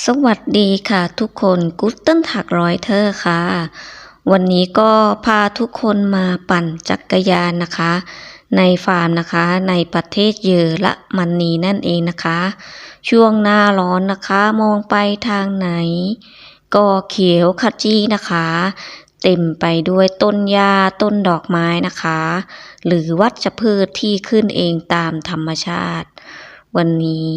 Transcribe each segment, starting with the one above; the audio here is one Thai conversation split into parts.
สวัสดีค่ะทุกคนกุตเติ้ลถักร้อยเธอค่ะ วันนี้ก็พาทุกคนมาปั่นจักรยานนะคะ ในฟาร์มนะคะในประเทศเยอรมันนีนั่นเองนะคะ ช่วงหน้าร้อนนะคะมองไปทางไหน ก็เขียวขจีนะคะ เต็มไปด้วยต้นหญ้าต้นดอกไม้นะคะ หรือวัชพืชที่ขึ้นเองตามธรรมชาติ วันนี้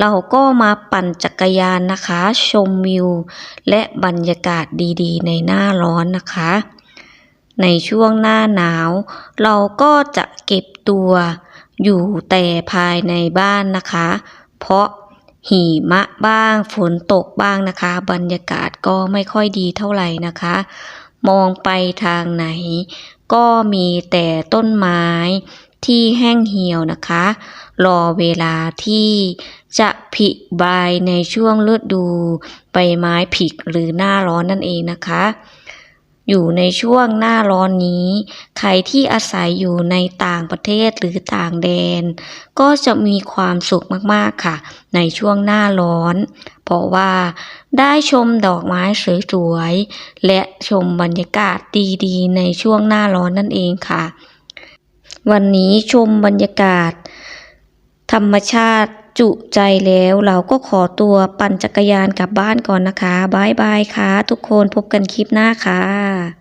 เราก็มาปั่นจักรยานนะคะ ชมวิว และบรรยากาศดีๆ ในหน้าร้อนนะคะ ในช่วงหน้าหนาว เราก็จะเก็บตัวอยู่แต่ภายในบ้านนะคะ เพราะหิมะบ้างฝนตกบ้างนะคะ บรรยากาศก็ไม่ค่อยดีเท่าไหร่นะคะ มองไปทางไหน ก็มีแต่ต้นไม้ ที่แห้งเหี่ยวนะคะ รอเวลาที่จะผลิใบในช่วงฤดูใบไม้ผลิหรือหน้าร้อนนั่นเองนะคะ อยู่ในช่วงหน้าร้อนนี้ ใครที่อาศัยอยู่ในต่างประเทศหรือต่างแดน ก็จะมีความสุขมากๆค่ะ ในช่วงหน้าร้อน เพราะว่าได้ชมดอกไม้สวยๆและชมบรรยากาศดีๆ ในช่วงหน้าร้อนนั่นเองค่ะ วันนี้ชมบรรยากาศ ธรรมชาติจุใจแล้วเราก็ขอตัวปั่นจักรยานกลับบ้านก่อนนะคะบายบายค่ะ ทุกคนพบกันคลิปหน้าค่ะ